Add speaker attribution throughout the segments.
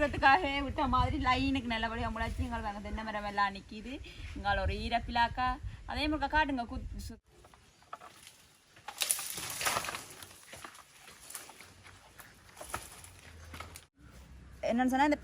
Speaker 1: எடுக்கிறதுக்காக விட்ட மாதிரி லைனுக்கு நல்லபடியாக முளைச்சி எங்களுக்கு அங்கே தென்னை மரம் எல்லாம் நிற்கிது எங்களை ஒரு ஈரப்பிலாக்கா அதே மாதிரி காட்டுங்க குத் என்னன்னு சொன்னால் இந்த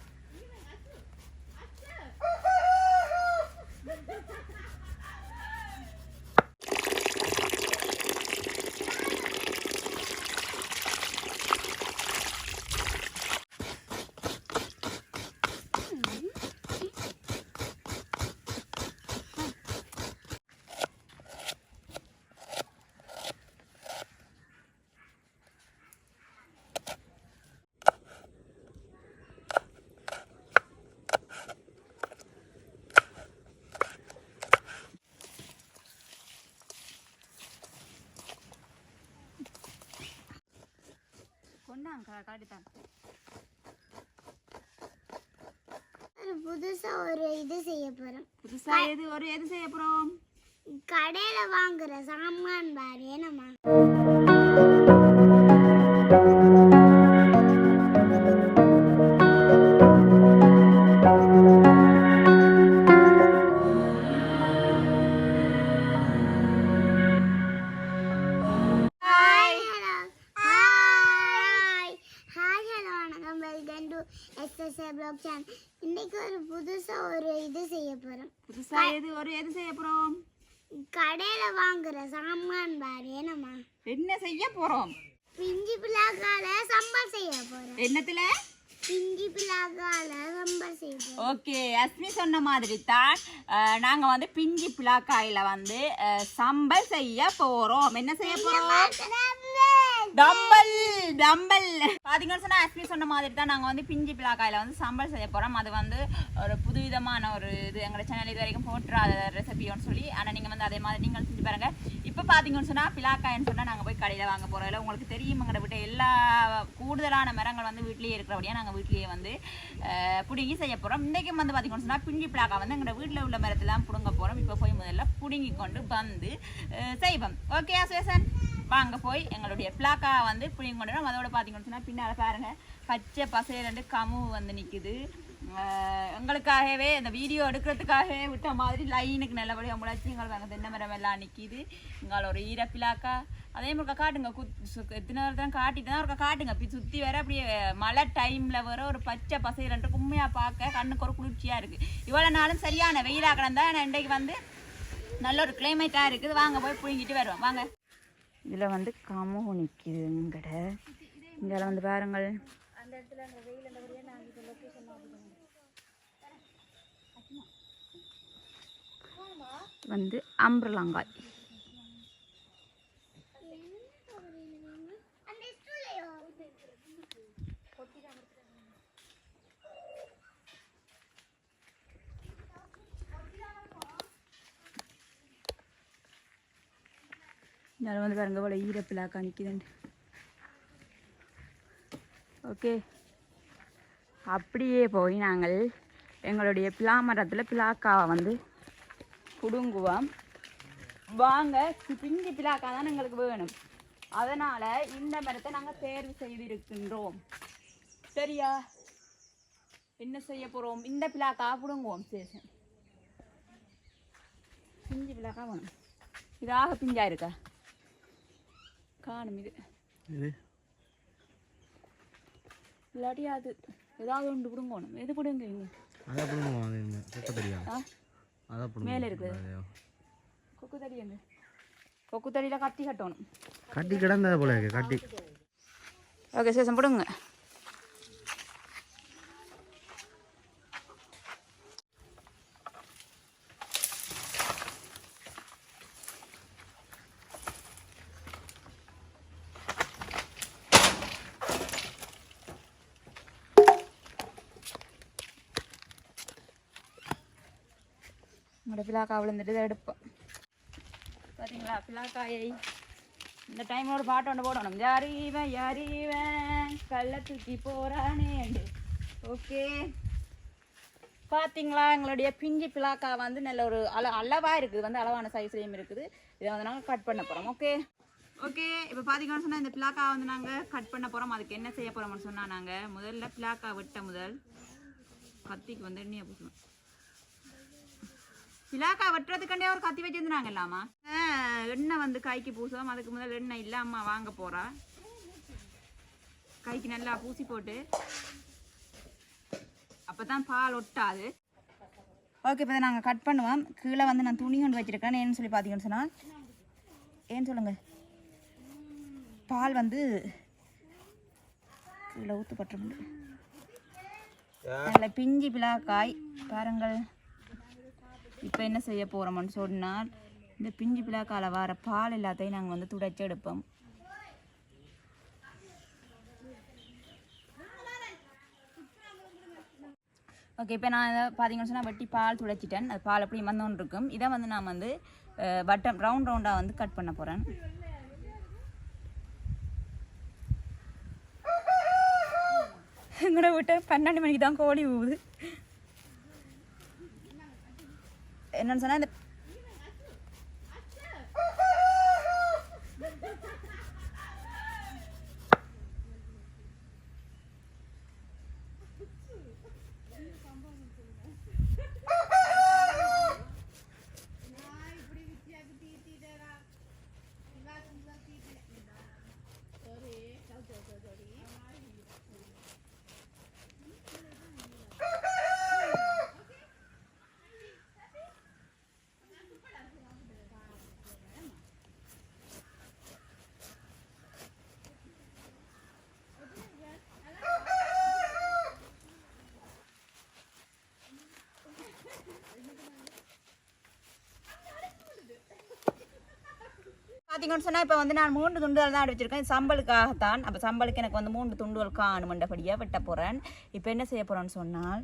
Speaker 1: கொண்டாங்க காட்டித்தான்.
Speaker 2: புதுசா ஒரு இது செய்ய போறோம்.
Speaker 1: புதுசா எது ஒரு எது செய்ய போறோம்?
Speaker 2: கடையில வாங்குற சாமான் பாரு என்னம்மா? கடையில வாங்குற சாமான் பாரு என்னம்மா?
Speaker 1: என்ன செய்ய போறோம்?
Speaker 2: பிஞ்சி பிள்ளாக்கால சம்பல் செய்ய போறோம்.
Speaker 1: என்னத்துல?
Speaker 2: பிஞ்சி பிள்ளாக்கால சம்பல் செய்ய
Speaker 1: ஓகே அஸ்மி சொன்ன மாதிரி தான் நாங்க வந்து பிஞ்சி பிளாக்காயில வந்து சம்பல் செய்ய போறோம். என்ன செய்ய போறோம்? Dumbbell dumbbell. பாத்தீங்கன்னு சொன்னா ஆக்சுவலி சொன்ன மாதிரி தான் நாங்கள் வந்து பிஞ்சி பிளாக்காயில் வந்து சம்பல் செய்ய போகிறோம் அது வந்து ஒரு புதுவிதமான ஒரு இது. எங்களோட சேனல் இது வரைக்கும் போட்டுறாத ரெசிபியோன்னு சொல்லி. ஆனால் நீங்கள் வந்து அதே மாதிரி நீங்கள் செஞ்சு பாருங்கள் இப்போ பார்த்தீங்கன்னு சொன்னால் பிளாக்காயின்னு சொன்னால் நாங்கள் போய் கடையில் வாங்க போகிறோம் இல்லை உங்களுக்கு தெரியுமாங்கிற விட்டு எல்லா கூடுதலான மரங்கள் வந்து வீட்லேயே இருக்கிறபடியாக நாங்கள் வீட்லேயே வந்து பிடுங்கி செய்ய போகிறோம் இன்றைக்கும் வந்து பார்த்தீங்கன்னு சொன்னால் பிஞ்சி பிளாக்கா வந்து எங்களோட வீட்டில் உள்ள மரத்தெல்லாம் புடுங்க போகிறோம் இப்போ போய் முதல்ல பிடுங்கி கொண்டு வந்து செய்வோம். ஓகே அசுவேசன் வாங்க போய் எங்களுடைய பிளாக்கா வந்து புளியும் கொண்டு வரோம். அதோட பார்த்தீங்கன்னு சொன்னால் பின்னால் பாருங்க. பச்சை பசை ரெண்டு கமு வந்து நிற்குது எங்களுக்காகவே இந்த வீடியோ எடுக்கிறதுக்காகவே விட்ட மாதிரி லைனுக்கு நல்லபடியாக முளைச்சி எங்களுக்கு அங்கே தென்னை மரம் எல்லாம் நிற்கிது எங்களை ஒரு ஈரப்பிலாக்கா அதே மாதிரி காட்டுங்க. குத் சு- எத்தனை நேரம் தான் காட்டிட்டு தான் ஒரு காட்டுங்க. இப்படி சுற்றி வர அப்படியே மழை டைமில் வர ஒரு பச்சை பசை ரெண்டு கும்மையாக பார்க்க கண்ணுக்கு ஒரு குளிர்ச்சியாக இருக்குது இவ்வளோ நாளும் சரியான வெயிலாக கிடந்தா இன்றைக்கு வந்து நல்ல ஒரு கிளைமேட்டாக இருக்குது. வாங்க போய் புழுங்கிட்டு வருவோம். வாங்க. இதில் வந்து கமு நிற்கிதுங்கட இங்கே வந்து பாருங்கள். வந்து அம்பரலங்காய் இதில் வந்து பாருங்க இவ்வளோ ஈரப்பிலாக நிற்கிதுண்டு ஓகே அப்படியே போய் நாங்கள் எங்களுடைய பிலா மரத்தில் பிலாக்காவை வந்து பிடுங்குவோம் வாங்க பிஞ்சு பிலாக்கா தான் எங்களுக்கு வேணும் அதனால் இந்த மரத்தை நாங்கள் தேர்வு செய்திருக்கின்றோம் சரியா என்ன செய்ய போகிறோம் இந்த பிலாக்கா பிடுங்குவோம் சரி சரி பிஞ்சு பிலாக்கா வேணும் இதாக பிஞ்சாயிருக்கா காணும் இது. இல்லாட்டி அது ஏதாவது ஒன்று பிடுங்கணும். எது
Speaker 3: அதை பிடுங்குவோம் அது இந்த கொக்கு தடியா?
Speaker 1: ஆ?
Speaker 3: அதை பிடுங்க
Speaker 1: மேலே இருக்குது. கொக்கு தடி எங்க கொக்கு தடியில் கத்தி கட்டணும்.
Speaker 3: கட்டி கிடந்தது போல இருக்கு கட்டி.
Speaker 1: ஓகே சேசம் பிடுங்க. உங்களோட பிளாக்கா விழுந்துட்டு இதை எடுப்போம் பார்த்தீங்களா பிளாக்காயை இந்த டைம் ஒரு பாட்டு ஒன்று போடணும் யாரீவன் யாரீவன் கள்ள தூக்கி போறானே ஓகே பார்த்தீங்களா எங்களுடைய பிஞ்சு பிளாக்கா வந்து நல்ல ஒரு அள அளவாக இருக்குது வந்து அளவான சைஸ்லேயும் இருக்குது இதை வந்து நாங்கள் கட் பண்ண போகிறோம் ஓகே ஓகே இப்போ பார்த்தீங்கன்னு சொன்னால் இந்த பிளாக்கா வந்து நாங்கள் கட் பண்ண போகிறோம் அதுக்கு என்ன செய்ய போகிறோம்னு சொன்னால் நாங்கள் முதல்ல பிளாக்கா விட்ட முதல் கத்திக்கு வந்து எண்ணெயை பூசணும் பிலாக்கா வெட்டுறதுக்காண்டே ஒரு கத்தி வச்சிருந்தாங்க இல்லாமா? எண்ணெய் வந்து கைக்கு பூசுவோம் அதுக்கு முதல்ல எண்ணெய் இல்ல அம்மா வாங்க போறா. கைக்கு நல்லா பூசி போட்டு. அப்பதான் பால் ஒட்டாது. ஓகே இப்போ நாங்கள் கட் பண்ணுவோம். கீழே வந்து நான் துணி கொண்டு வச்சிருக்கேன். ஏன்னு சொல்லி பார்த்தீங்கன்னு சொன்னால் ஏன்னு சொல்லுங்க? பால் வந்து கீழே ஊற்றுப்பட்டுருண்டு நல்ல பிஞ்சி பிளாக்காய் பாருங்கள். இப்போ என்ன செய்ய போகிறோம்னு சொன்னால் இந்த பிஞ்சு பிளாக்கால் வர பால் எல்லாத்தையும் நாங்கள் வந்து துடைச்சி எடுப்போம். ஓகே இப்போ நான் பார்த்தீங்கன்னு சொன்னால் வெட்டி பால் துடைச்சிட்டேன். அது பால் அப்படி வந்தோன்னு இருக்கும் இதை வந்து நான் வந்து வட்டம் ரவுண்ட் ரவுண்டாக வந்து கட் பண்ண போகிறேன் எங்கட விட்டு பன்னெண்டு மணிக்கு தான் கோழி ஊகுது என்னன்னு சொன்னால் இந்த பார்த்தீங்கன்னு சொன்னால் இப்போ வந்து நான் மூன்று துண்டுகள் தான் வச்சுருக்கேன் இது சம்பளுக்காகத்தான். அப்போ சம்பளுக்கு எனக்கு வந்து மூன்று துண்டுகள் காணுமண்டபடியாக வெட்ட போகிறேன் இப்போ என்ன செய்ய போகிறேன்னு சொன்னால்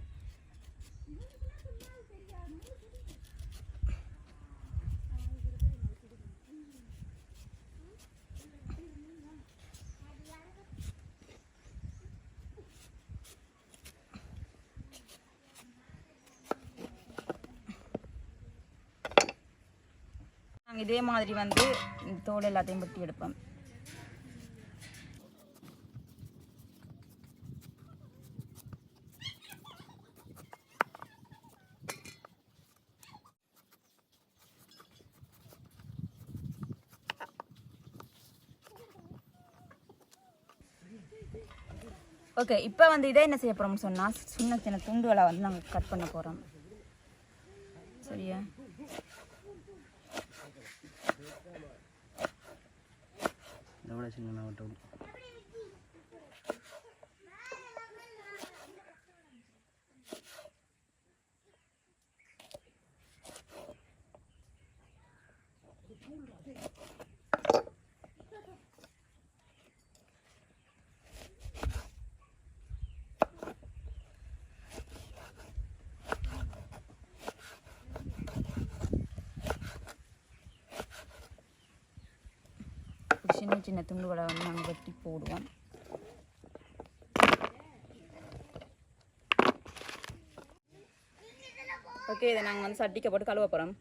Speaker 1: நாங்கள் இதே மாதிரி வந்து தோல் எல்லாத்தையும் வெட்டி எடுப்போம். ஓகே இப்போ வந்து இதை என்ன செய்ய போகிறோம்னு சொன்னால் சின்ன சின்ன துண்டுகளை வந்து நாங்கள் கட் பண்ண போகிறோம் சரியா?
Speaker 3: இதை விட சின்ன
Speaker 1: இப்படி சின்ன சின்ன துண்டுகளை வந்து நாங்கள் வெட்டி போடுவோம். ஓகே இதை நாங்கள் வந்து சட்டிக்க போட்டு கழுவ போகிறோம்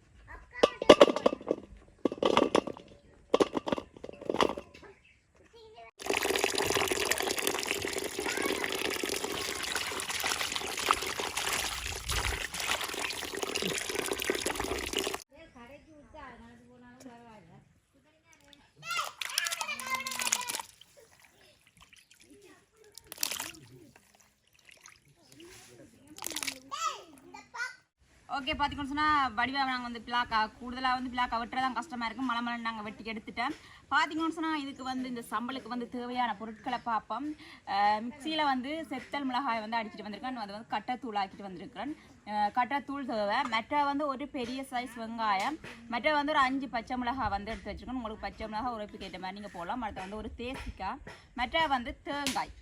Speaker 1: ஓகே பார்த்திங்கன்னு சொன்னால் வடிவாக நாங்கள் வந்து பிளாக் கூடுதலாக வந்து பிளாக் வெட்டுறதான் கஷ்டமாக இருக்கும் மலை மலை நாங்கள் வெட்டி எடுத்துட்டேன் பார்த்திங்கன்னு சொன்னால் இதுக்கு வந்து இந்த சம்பளுக்கு வந்து தேவையான பொருட்களை பார்ப்போம். மிக்சியில் வந்து செத்தல் மிளகாய் வந்து அடிச்சுட்டு வந்திருக்கேன் அது வந்து கட்டத்தூள் ஆக்கிட்டு வந்திருக்கிறேன் கட்டத்தூள் தேவை. மற்ற வந்து ஒரு பெரிய சைஸ் வெங்காயம். மற்ற வந்து ஒரு அஞ்சு பச்சை மிளகாய் வந்து எடுத்து வச்சுருக்கணும் உங்களுக்கு பச்சை மிளகாய் உரைப்புக்கு ஏற்ற மாதிரி நீங்கள் போகலாம் அடுத்த வந்து ஒரு தேசிக்காய். மற்ற வந்து தேங்காய்.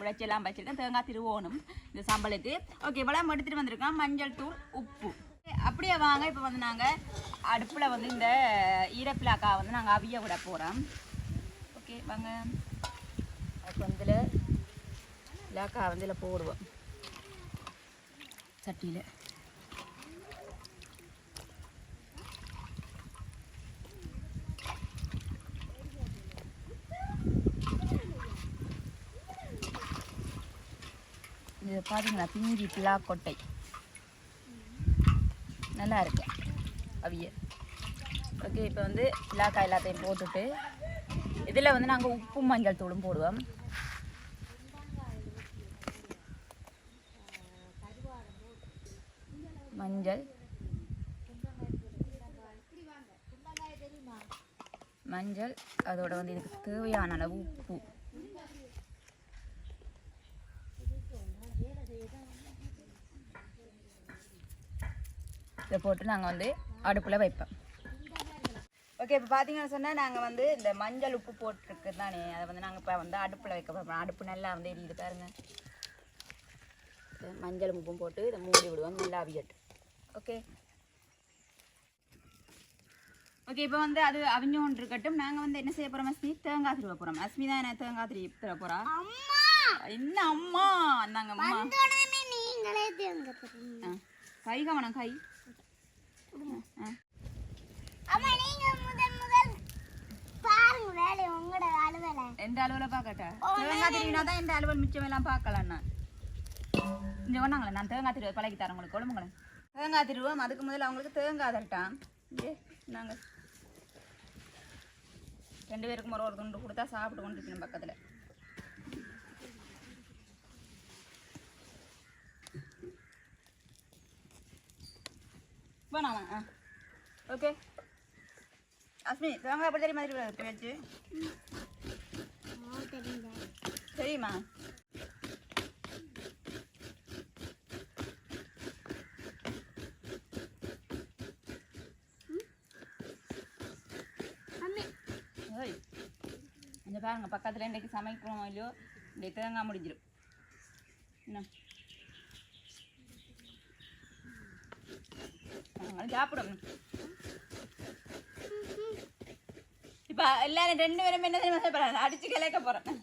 Speaker 1: உழைச்செல்லாம் வச்சுருக்கேன் தேங்காய் திருவோணும் இந்த சம்பளுக்கு ஓகே இவ்வளோ எடுத்துகிட்டு வந்திருக்கோம் மஞ்சள் தூள் உப்பு அப்படியே வாங்க இப்போ வந்து நாங்கள் அடுப்பில் வந்து இந்த ஈரப்பிளாக்காய் வந்து நாங்கள் அவிய விட போகிறோம் ஓகே வாங்க அதுக்கு வந்து இதில் பிளாக்காய் வந்து இதில் போடுவோம் சட்டியில் பாருங்களா பிஞ்சி பிளா கொட்டை நல்லா இருக்கு அவிய. ஓகே இப்போ வந்து பிளாக்காய் எல்லாத்தையும் போட்டுட்டு இதில் வந்து நாங்கள் உப்பு மஞ்சள் தூளும் போடுவோம். மஞ்சள். மஞ்சள் அதோட வந்து இதுக்கு தேவையான அளவு உப்பு. இதை போட்டு நாங்கள் வந்து அடுப்பில் வைப்போம். ஓகே இப்போ பார்த்தீங்கன்னு சொன்னால் நாங்கள் வந்து இந்த மஞ்சள் உப்பு போட்டிருக்கு தானே? அதை வந்து நாங்கள் இப்போ வந்து அடுப்பில் வைக்க போகிறோம் அடுப்பு நல்லா வந்து எரியுது பாருங்க. இது மஞ்சள் உப்பும் போட்டு இதை மூடி விடுவோம். நல்லா அவியட்டு ஓகே ஓகே இப்போ வந்து அது அவிஞ்சோன் இருக்கட்டும் நாங்கள் வந்து என்ன செய்ய போகிறோம் அஸ்மி? தேங்காய் திருவ போகிறோம் அஸ்மி தான் என்ன தேங்காய் திரி தர போகிறா
Speaker 2: அம்மா!
Speaker 1: என்ன அம்மா? நாங்கள் அம்மா கை கவனம் கை. எந்த அலுவலை பார்க்கட்டா? தேங்காய் திருவினா தான் எந்த அலுவல் மிச்சம் எல்லாம் பார்க்கலாம் நான். இங்கே ஒன்றாங்களே நான் தேங்காய் திருவை பழகி தரேன் உங்களுக்கு கொழும்புங்களேன் தேங்காய் திருவோம் அதுக்கு முதல்ல அவங்களுக்கு தேங்காய் தரட்டான் நாங்கள் ரெண்டு பேருக்கும் ஒரு ஒரு துண்டு கொடுத்தா சாப்பிட்டு கொண்டு இருக்கணும் பக்கத்தில். வேணாமா ஆ ஓகே அஸ்மி தேங்காய் எப்படி தெரியுமா மாதிரி வச்சு
Speaker 2: தெரியுங்க
Speaker 1: தெரியுமா
Speaker 2: அம்மி
Speaker 1: ஓய் இந்த பாருங்க பக்கத்தில் இன்றைக்கு சமைக்கிறோம் இல்லையோ இந்த தேங்காய் முடிஞ்சிடும் என்ன நாங்களும் சாப்பிடணும் இப்போ எல்லாரும் ரெண்டு பேரும் என்ன தெரியுமா அடிச்சு கிளைக்க போகிறேன்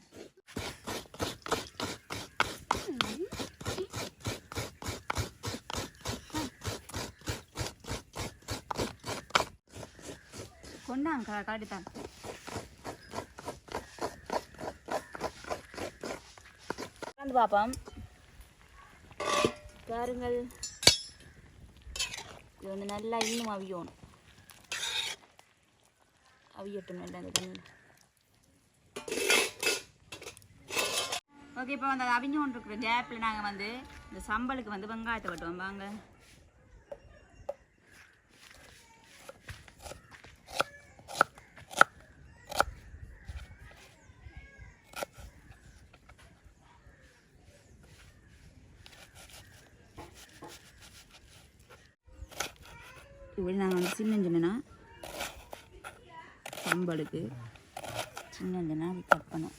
Speaker 1: கொண்டாங்க காட்டித்தான். பார்ப்போம். பாருங்கள். இது வந்து நல்லா இன்னும் அவியணும் அவியட்டும் நல்லா இந்த ஓகே இப்போ வந்து அது இருக்கிற கேப்பில் நாங்கள் வந்து இந்த சம்பளுக்கு வந்து வெங்காயத்தை வெட்டுவோம் வாங்க மாதிரி நாங்கள் வந்து சின்ன சின்னனா சம்பளுக்கு சின்ன சின்ன கட் பண்ணோம்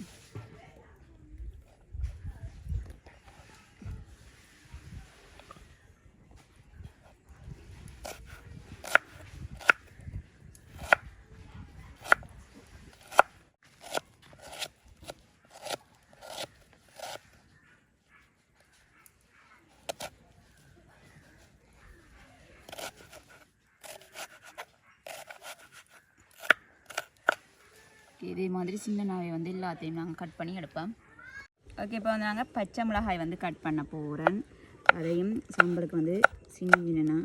Speaker 1: இதே மாதிரி சின்ன நாவை வந்து எல்லாத்தையும் நாங்கள் கட் பண்ணி எடுப்போம். ஓகே இப்போ வந்து நாங்கள் பச்சை மிளகாய் வந்து கட் பண்ண போகிறேன் அதையும் சம்பளுக்கு வந்து சின்ன சின்னனா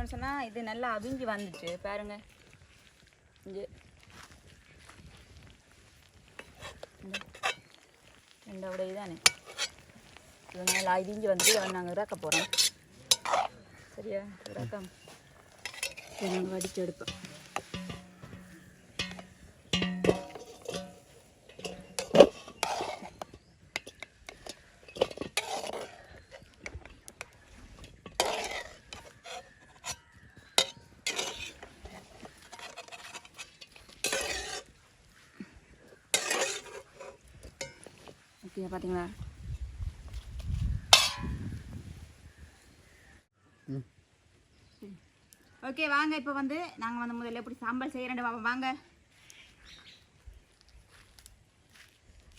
Speaker 1: பார்த்தீங்கன்னு சொன்னால் இது நல்லா அவிஞ்சு வந்துச்சு. பாருங்க. இங்கே. ரெண்டோட இதானே. இது நல்லா அவிஞ்சு வந்து நாங்கள் இறக்க போகிறோம் சரியா? இறக்கம். நாங்கள் வடித்து எடுப்போம். ஓகே பார்த்தீங்களா ஓகே வாங்க இப்போ வந்து நாங்கள் வந்து முதல்ல எப்படி சாம்பல் செய்கிறேன் பாப்பா வாங்க.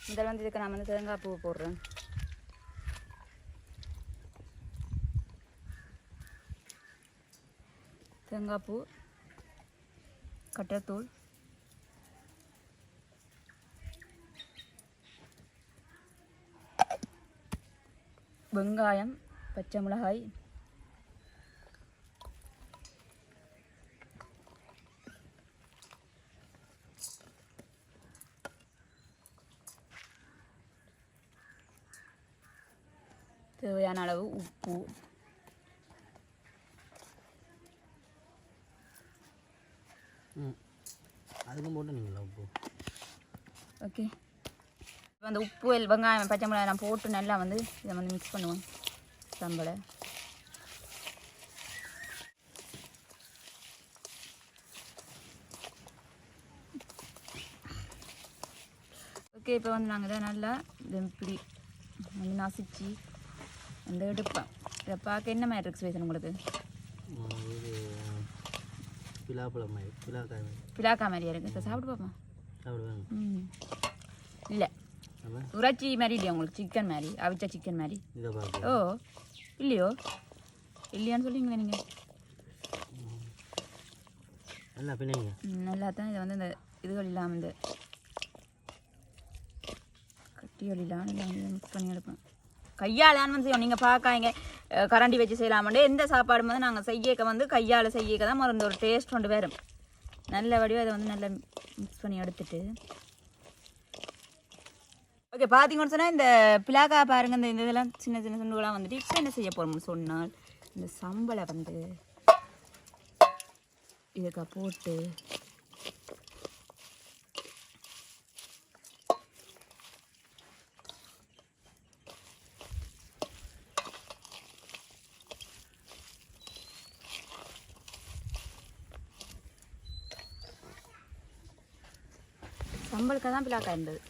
Speaker 1: இதில் வந்து இதுக்கு நான் வந்து தேங்காய் பூ போடுறேன் தேங்காய் பூ கட்டத்தூள் வெங்காயம் பச்சை மிளகாய் தேவையான அளவு உப்பு
Speaker 3: ம் அதுக்கும் போட்டு நீங்களா உப்பு
Speaker 1: ஓகே இப்போ அந்த உப்பு வெங்காயம் பச்சை மிளகாய் நான் போட்டு நல்லா வந்து இதை வந்து மிக்ஸ் பண்ணுவோம். சம்பளை ஓகே இப்போ வந்து நாங்கள் இதை நல்லா இதை இப்படி வந்து நசிச்சு வந்து எடுப்பேன் இதை பார்க்க என்ன மாதிரி இருக்கு ஸ்பேஸ் உங்களுக்கு?
Speaker 3: பிலாப்பழம் பிலாக்காய்
Speaker 1: பிளாக்கா மாதிரியா இருக்குது சாப்பிட்டு பார்ப்போம்.
Speaker 3: சாப்பிடுவாங்க.
Speaker 1: ம். இல்லை. உராச்சி மாதிரி இல்லையா உங்களுக்கு? சிக்கன் மாதிரி. அவிச்ச சிக்கன் மாதிரி. ஓ இல்லையோ? இல்லையான்னு சொல்லுங்களே நீங்கள்
Speaker 3: நல்லா பிணைங்க.
Speaker 1: நல்லா தான் இதை வந்து இந்த இதுகள் இல்லாமல் இந்த கட்டிகள் இல்லாமல் மிக்ஸ் பண்ணி எடுப்பேன் கையாலான்னு வந்து செய்வோம். நீங்கள் பார்க்காங்க கரண்டி வச்சு செய்யலாமண்டே. எந்த சாப்பாடும் வந்து நாங்கள் செய்யக்க வந்து கையால் செய்யக்க தான் மருந்து ஒரு டேஸ்ட் கொண்டு வரும் நல்ல வடிவாக இதை வந்து நல்லா மிக்ஸ் பண்ணி எடுத்துட்டு ஓகே பார்த்தீங்கன்னு சொன்னால் இந்த பிளாக்கா பாருங்க இந்த இந்த இதெல்லாம் சின்ன சின்ன துண்டுகளாக வந்துட்டு இப்போ என்ன செய்ய போகிறோம்னு சொன்னால் இந்த சம்பளை வந்து இதுக்கு போட்டு சம்பளுக்கு தான் பிளாக்கா இருந்தது.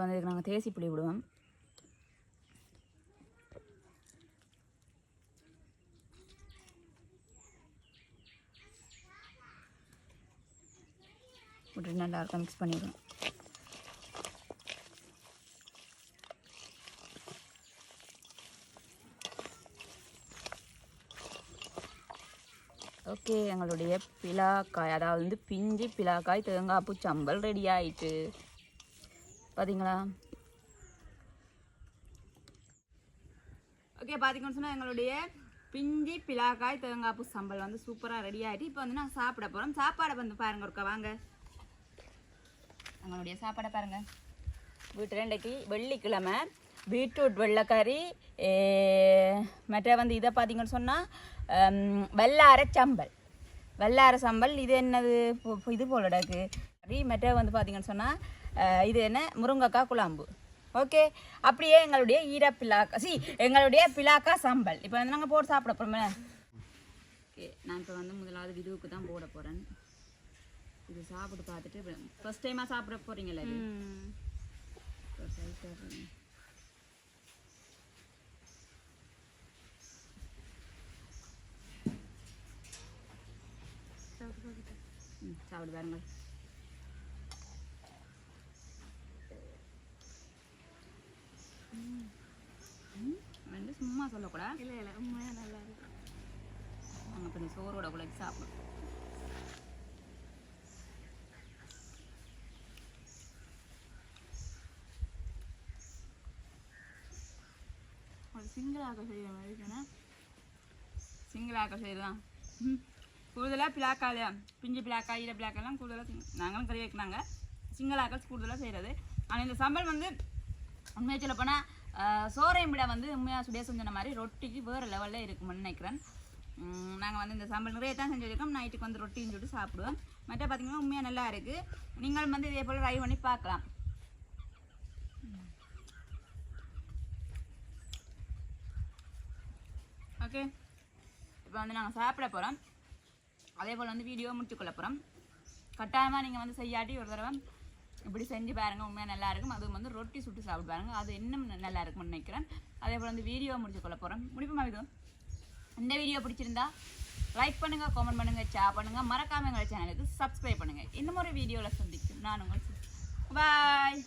Speaker 1: இப்போ வந்து இதுக்கு நாங்கள் தேசி புளி விடுவோம். விட்டு நல்லா இருக்கும் மிக்ஸ் பண்ணிடுவோம். ஓகே எங்களுடைய பிலாக்காய் அதாவது வந்து பிஞ்சு பிலாக்காய் தேங்காய் பூ சம்பல் ரெடி ஆயிட்டு. பார்த்தீங்களா ஓகே பார்த்தீங்கன்னு சொன்னால் எங்களுடைய பிஞ்சி பிலாக்காய் தேங்காய் சம்பல் வந்து சூப்பராக ரெடி ஆகிட்டு இப்போ வந்து நான் சாப்பிட போகிறோம் சாப்பாடை வந்து பாருங்கள் ஒருக்கா வாங்க. எங்களுடைய சாப்பாடை பாருங்கள் வீட்டில் இன்றைக்கு வெள்ளிக்கிழமை பீட்ரூட் வெள்ளைக்கறி மற்ற வந்து இதை பார்த்தீங்கன்னு சொன்னால் வெள்ளார சம்பல். வெள்ளார சம்பல் இது என்னது? இது போல கறி மற்ற வந்து பார்த்தீங்கன்னு சொன்னால் இது என்ன? முருங்கைக்காய் குழம்பு. ஓகே அப்படியே எங்களுடைய ஈர பிலாக்கா சி எங்களுடைய பிலாக்கா சம்பல். இப்போ வந்து நாங்கள் போட்டு சாப்பிட போகிறோமே ஓகே நான் இப்போ வந்து முதலாவது விதுவுக்கு தான் போட போகிறேன் இது சாப்பிட்டு பார்த்துட்டு ஃபர்ஸ்ட் டைமாக சாப்பிட போகிறீங்களே இது? பாருங்கள் ரைட்டாக போடுங்க. ம் சாப்பிடு பாருங்க ம். ம், வந்து சும்மா சொல்லக்கூடாது இல்லை இல்லை உண்மையாக நல்லா இருக்கு. நாங்கள் இந்த சோறோட குழச்சி சாப்பிடும் ஒரு சிங்கிளாக செய்கிற மாதிரி இருக்குன்னா சிங்கிளாக்க செய்யலாம் கூடுதலாக பிளாக்கால பிஞ்சு பிளாக்கா ஈர பிளாக்கெல்லாம் கூடுதலாக நாங்களும் கறி வைக்கிறாங்க. சிங்கிளாக்கள் கூடுதலாக செய்கிறது ஆனால் இந்த சம்பல் வந்து உண்மையாக சொல்ல போனால் சோறையும் விட வந்து உண்மையாக சுடைய சொன்ன மாதிரி ரொட்டிக்கு வேறு லெவலில் இருக்கும்னு நினைக்கிறேன். நாங்கள் வந்து இந்த சாம்பல் நிறைய தான் செஞ்சு வச்சுருக்கோம். நைட்டுக்கு வந்து ரொட்டின்னு சொல்லிட்டு சாப்பிடுவோம். மற்ற பார்த்தீங்கன்னா உண்மையாக நல்லா இருக்குது நீங்களும் வந்து இதே போல் ட்ரை பண்ணி பார்க்கலாம். ஓகே இப்போ வந்து நாங்கள் சாப்பிட போகிறோம் அதே போல் வந்து வீடியோ முடிச்சுக்கொள்ள போகிறோம் கட்டாயமாக நீங்கள் வந்து செய்யாட்டி ஒரு தடவை இப்படி செஞ்சு பாருங்கள் உண்மையாக நல்லா இருக்கும். அதுவும் வந்து ரொட்டி சுட்டு சாப்பிட்டு பாருங்கள் அது இன்னும் நல்லா இருக்கும்னு நினைக்கிறேன். அதே போல் வந்து வீடியோ முடிச்சு கொள்ள போகிறேன் முடிப்போமா இது இந்த வீடியோ பிடிச்சிருந்தா லைக் பண்ணுங்கள் காமெண்ட் பண்ணுங்கள் ஷேர் பண்ணுங்கள் மறக்காம எங்கள் சேனலுக்கு சப்ஸ்கிரைப் பண்ணுங்கள் இன்னும் ஒரு வீடியோவில் சந்திக்கும். நான் உங்கள் பாய்